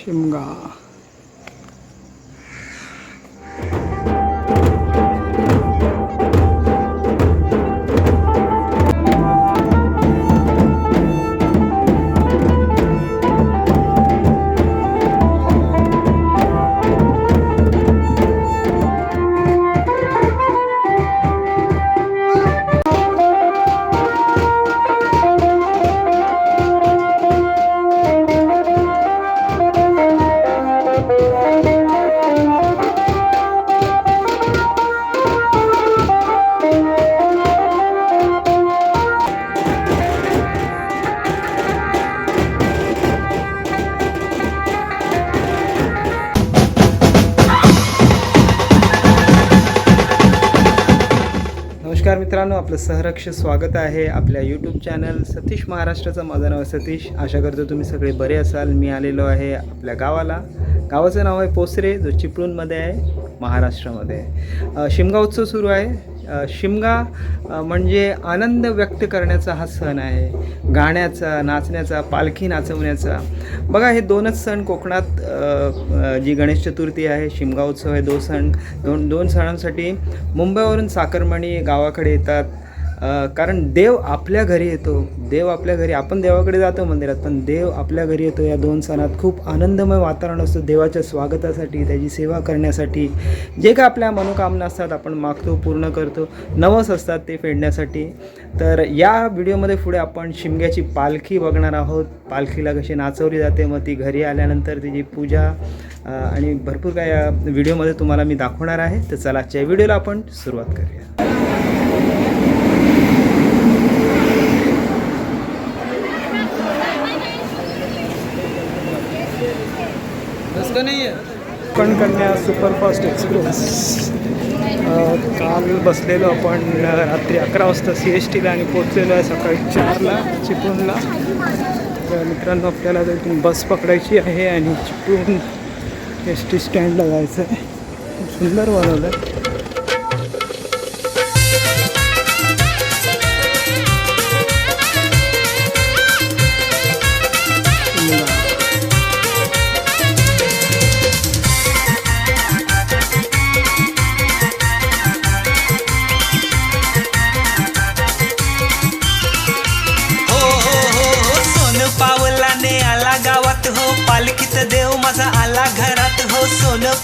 शिमगा नमस्कार मित्रांनो आपलं सहरक्ष स्वागत आहे आपल्या यूट्यूब चॅनल सतीश महाराष्ट्राचं. माझं नाव आहे सतीश. आशा करतो तुम्ही सगळे बरे असाल. मी आलेलो आहे आपल्या गावाला. गावाचं नाव आहे पोसरे जो चिपळूणमध्ये आहे महाराष्ट्रामध्ये. आहे. शिमगा उत्सव सुरू आहे. शिमगा म्हणजे आनंद व्यक्त करण्याचा हा सण आहे. गाण्याचा नाचण्याचा पालखी नाचवण्याचा. बघा हे दोनच सण कोकणात जी गणेश चतुर्थी आहे शिमगा उत्सव आहे दोन सण दोन दोन सणांसाठी मुंबईवरून साखरमणी गावाकडे येतात. कारण देव आपल्या घरी येतो. देव आपल्या घरी आपण देवाकडे जातो मंदिरात पण देव आपल्या घरी येतो. या दोन सणात खूप आनंदमय वातावरण असतं. देवाच्या स्वागतासाठी त्याची सेवा करण्यासाठी. जे काय आपल्या मनोकामना असतात आपण मागतो पूर्ण करतो. नवस असतात ते फेडण्यासाठी. तर या व्हिडिओमध्ये पुढे आपण शिमग्याची पालखी बघणार आहोत. पालखीला कशी नाचवली जाते मग ती घरी आल्यानंतर तिची पूजा आणि भरपूर काय या व्हिडिओमध्ये तुम्हाला मी दाखवणार आहे. तर चला आजच्या व्हिडिओला आपण सुरुवात करूया. कन्या सुपरफास्ट एक्सप्रेस. काल बसलेलो आपण रात्री अकरा वाजता सी एस टीला आणि पोचलेलो आहे सकाळी चारला चिपळूणला. तर मित्रांनो आपल्याला तर बस पकडायची आहे आणि चिपळूण एस टी स्टँडला जायचं आहे खूप सुंदर बनवलं आहे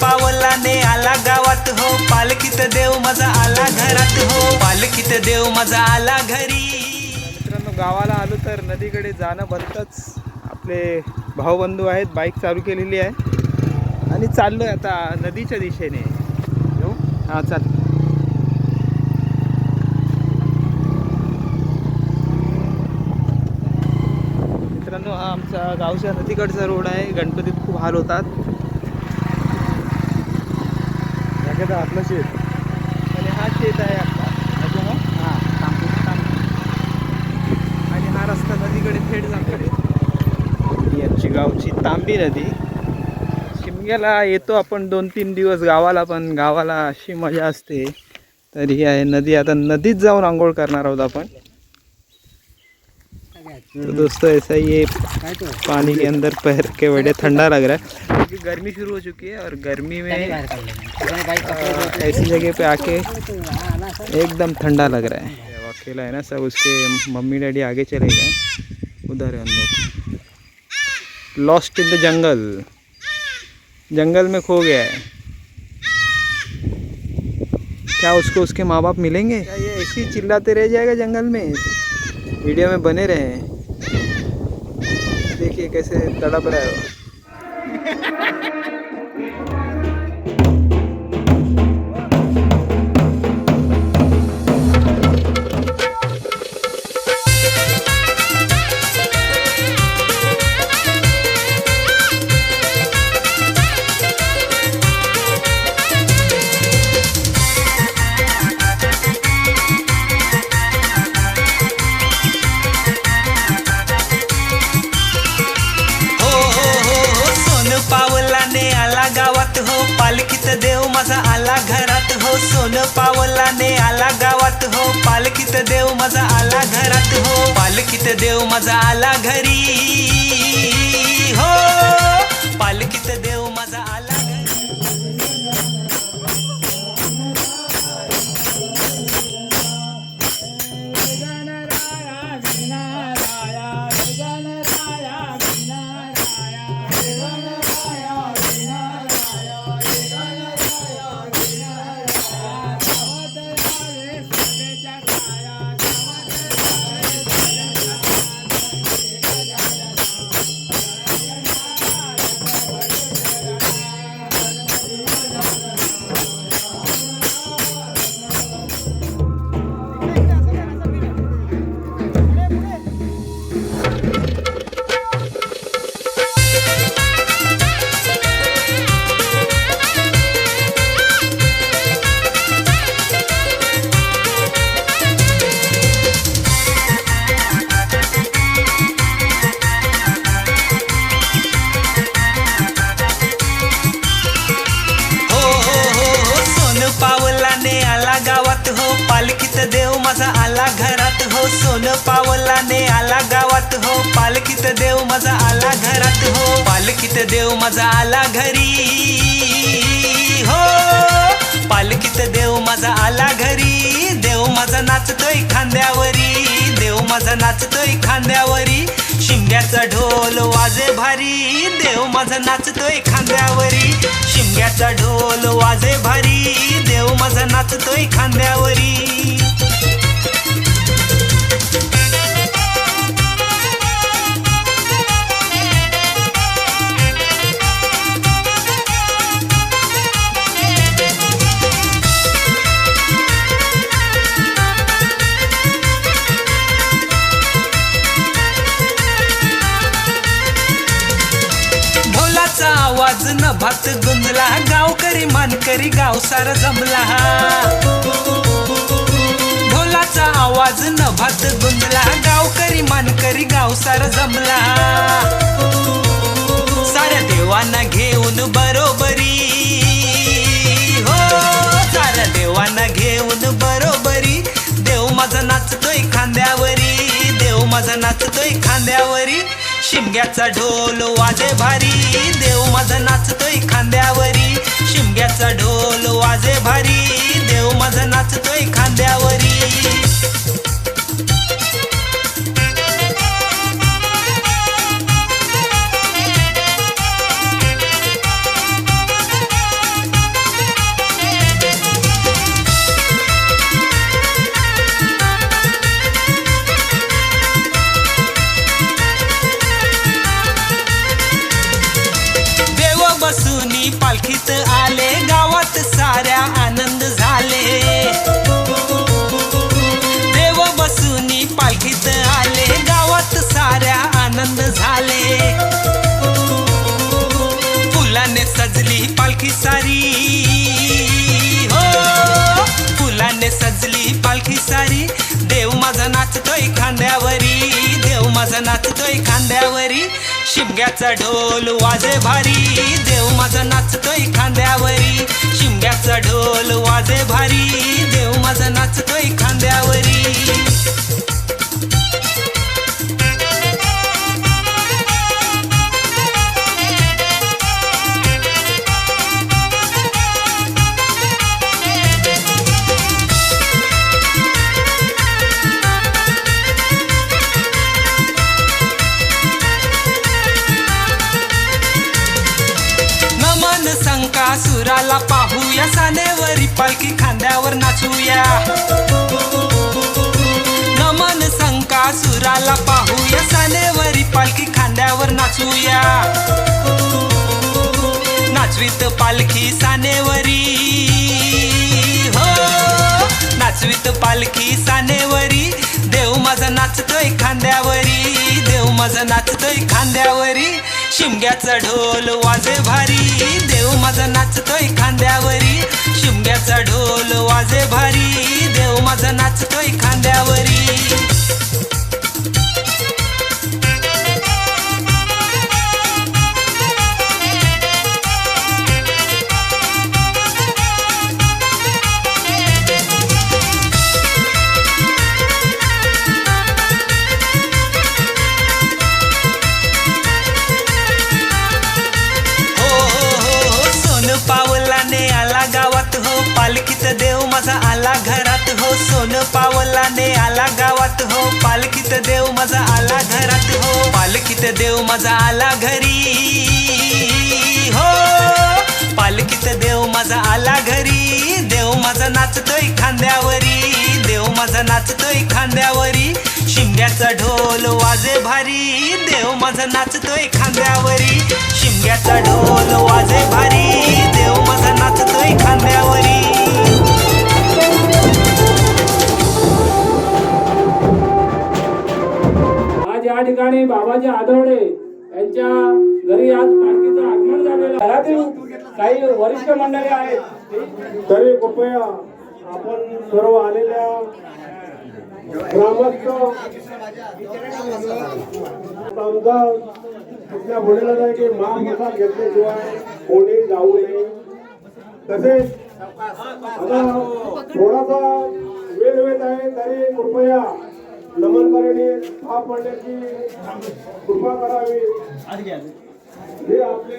पावलाने आला गावात हो. पालखीत देव माझा आला घरात हो. पालखीत देव माझा आला घरी. मित्रांनो गावाला आलो तर नदीकडे जाणं बनतंच आपले भाऊबंधू आहेत बाईक चालू केलेली आहे. आणि चाललो आहे आता नदीच्या दिशेने. येऊ? हां चाल. मित्रांनो हा आमचा गावच्या नदीकडचा रोड आहे. गणपतीत खूप हाल होतात. आपलं शेत. आणि हा शेत आहे आपला. हां आणि हा रस्ता नदीकडे थेट जातो गावची तांबी नदी. शिमग्याला येतो आपण दोन तीन दिवस गावाला पण गावाला अशी मजा असते. तर ही आहे नदी. आता नदीत जाऊन आंघोळ करणार आहोत आपण. तो दोस्तों ऐसा ही ये पानी के अंदर पैर के बड़े ठंडा लग रहा है। क्योंकि गर्मी शुरू हो चुकी है और गर्मी में ऐसी जगह पे आके एकदम ठंडा लग रहा है। अकेला है ना सब उसके मम्मी डैडी आगे चले गए। उधर है हम लोग। लॉस्ट इन द जंगल जंगल में खो गया है। क्या उसको उसके माँ बाप मिलेंगे? क्या ये ऐसे ही चिल्लाते रह जाएगा जंगल में? वीडियो में बने रहे देखिए कैसे तड़प रहा है माझा आला घरात हो सोन पावलाने आला गावात हो पालखीत देव माझा आला घरात हो पालखीत देव माझा आला घरी हो पालखीत सोनं पावलाने आला गावात हो. पालखीत देव माझा आला घरात हो. पालखीत देव माझा आला घरी हो. पालखीत देव माझा आला घरी. देव माझा नाचतोय खांद्यावरी. देव माझा नाचतोय खांद्यावरी. शिमग्याचा ढोल वाजे भारी. देव माझा नाचतोय खांद्यावरी. शिमग्याचा ढोल वाजे भारी. देव माझा नाचतोय खांद्यावरी. मानकरी गावसार जमला. ढोलाचा आवाज न भात गुंजला गावकरी मानकरी गावसार जमला. साऱ्या देवांना घेऊन बरोबरी. हो साऱ्या देवांना घेऊन बरोबरी. देव माझा नाचतोय खांद्यावरी. देव माझा नाचतोय खांद्यावरी. शिमग्याचा ढोल वाजे भारी. देव माझा नाचतोय खांद्यावरी. शिमग्याचा ढोल वाजे भारी. देव माझा नाचतोय खांद्यावरी. पालखी सारी। हो फुलाने सजली पालखी सारी. देव माझा नाचतोय खांद्यावरी. देव माझा नाचतोय खांद्यावरी. शिमग्याचा ढोल वाजे भारी. देव माझा नाचतोय खांद्यावरी. शिमग्याचा ढोल वाजे भारी. देव माझा नाचतोय खांद्यावरी. संकासुराला पाहूया सानेवरी पालखी खांद्यावर नाचूया. नमन संकासुराला पाहूया सानेवरी पालखी खांद्यावर नाचूया. नाचवीत पालखी सानेवरी हो. नाचवीत पालखी सानेवरी देव माझा नाचतोय खांद्यावरी देव माझा नाचतोय खांद्यावरी. शिमग्याचा ढोल वाजे भारी. देव माझा नाचतोय खांद्यावरी. शिमग्याचा ढोल वाजे भारी. देव माझा नाचतोय खांद्यावरी. देव माझा आला घरात हो सोन पावलाने आला गावात हो. पालखीत देव माझा आला घरात हो. पालखीत देव माझा आला घरी हो. पालखीत देव माझा आला घरी. देव माझा नाचतोय खांद्यावरी. देव माझा नाचतोय खांद्यावरी. शिमग्याचा ढोल वाजे भारी. देव माझा नाचतोय खांद्यावरी. शिमग्याचा ढोल वाजे भारी. देव माझा नाचतोय खांद्यावरी. ठिकाणी बाबाजी आदवडे यांच्या घरी आज पालखीचं आगमन झालेलं घरातील काही वरिष्ठ मंडळी आहेत. तरी कृपया आपण सर्व आलेल्या ग्रामस्थ आमचा आपल्या बोललेलं आहे की महाप्रसाद घेतल्याशिवाय कोणी जाऊ नये. तसेच आता थोडासा वेळ वेळ आहे तरी कृपया तऱ्हेने पार पडण्याची कृपा करावी. हे आपले